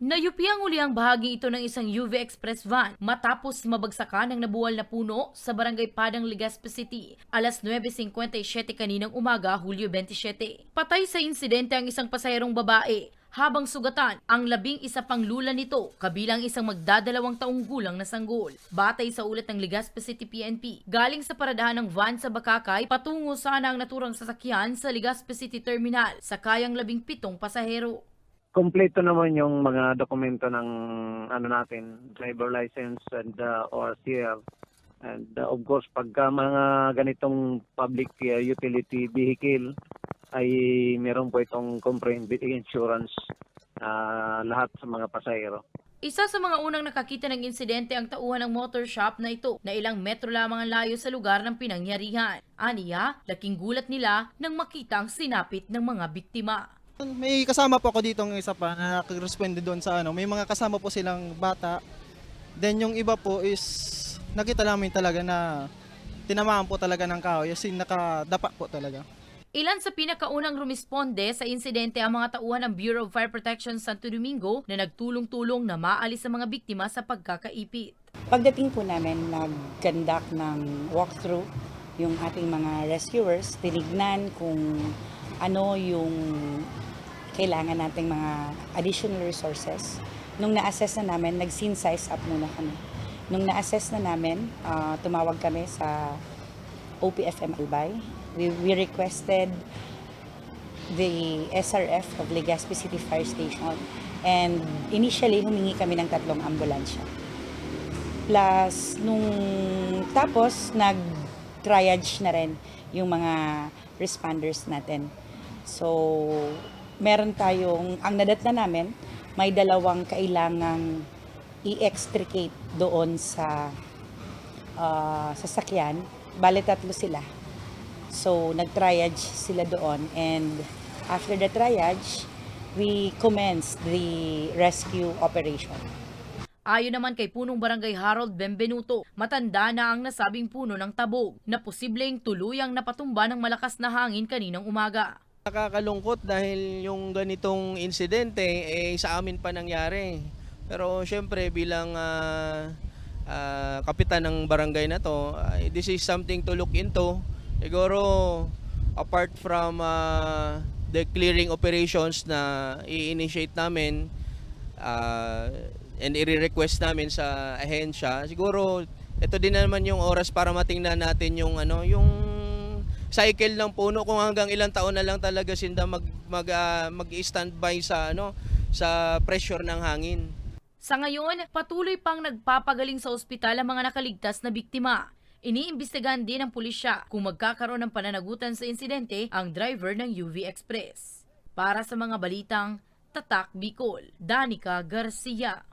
Nayupi ang uli ang bahagi ito ng isang UV Express van matapos mabagsakan ng nabuwal na puno sa barangay Padang, Legazpi City alas 9.57 kaninang umaga, Hulyo 27. Patay sa insidente ang isang pasahirong babae habang sugatan ang labing isa pang lula nito kabilang isang magdadalawang taong gulang na sanggol. Batay sa ulat ng Legazpi City PNP, galing sa paradahan ng van sa Bakakay patungo sana ang naturang sasakyan sa Legazpi City Terminal sa kayang labing pitong pasahero. Kompleto naman yung mga dokumento ng ano natin, driver license and uh, ORCR. And uh, of course, pagka mga ganitong public uh, utility vehicle ay meron po itong comprehensive insurance uh, lahat sa mga pasahero. Isa sa mga unang nakakita ng insidente ang tauhan ng motor shop na ito na ilang metro lamang ang layo sa lugar ng pinangyarihan. Aniya, laking gulat nila nang makita ang sinapit ng mga biktima. May kasama po ako dito ng isa pa na nag-responde doon sa ano. May mga kasama po silang bata. Then yung iba po is nakita namin talaga na tinamaan po talaga ng kahoy. As in, nakadapa po talaga. Ilan sa pinakaunang rumisponde sa insidente ang mga tauhan ng Bureau of Fire Protection Santo Domingo na nagtulong-tulong na maalis ang mga biktima sa pagkakaipit. Pagdating po namin, nag-conduct ng walkthrough yung ating mga rescuers, tinignan kung ano yung kailangan nating mga additional resources. Nung na-assess na namin, nag-scene size up muna kami. Nung na-assess na namin, ah, tumawag kami sa OPFM Albay. We, we requested the SRF of Legazpi City Fire Station and initially humingi kami ng tatlong ambulansya. Plus, nung tapos, nag-triage na rin yung mga responders natin. So, meron tayong, ang nadatna namin, may dalawang kailangang i-extricate doon sa ah, sasakyan. Bale, tatlo sila. So, nag-triage sila doon and after the triage, we commenced the rescue operation. Ayon naman kay punong barangay Harold Benvenuto, matanda na ang nasabing puno ng tabog na posibleng tuluyang napatumba ng malakas na hangin kaninang umaga. Nakakalungkot dahil yung ganitong insidente eh, sa amin pa nangyari. Pero syempre bilang ah, ah, kapitan ng barangay na to, ay, this is something to look into. Siguro apart from ah, the clearing operations na i-initiate namin ah, and i-request namin sa ahensya, siguro ito din naman yung oras para matingnan natin yung ano, yung cycle ng puno kung hanggang ilang taon na lang talaga sinda mag mag ah, mag-standby sa ano sa pressure ng hangin. Sa ngayon, patuloy pang nagpapagaling sa ospital ang mga nakaligtas na biktima. Iniimbestigahan din ng pulisya kung magkakaroon ng pananagutan sa insidente ang driver ng UV Express. Para sa mga balitang Tatak Bicol, Danica Garcia.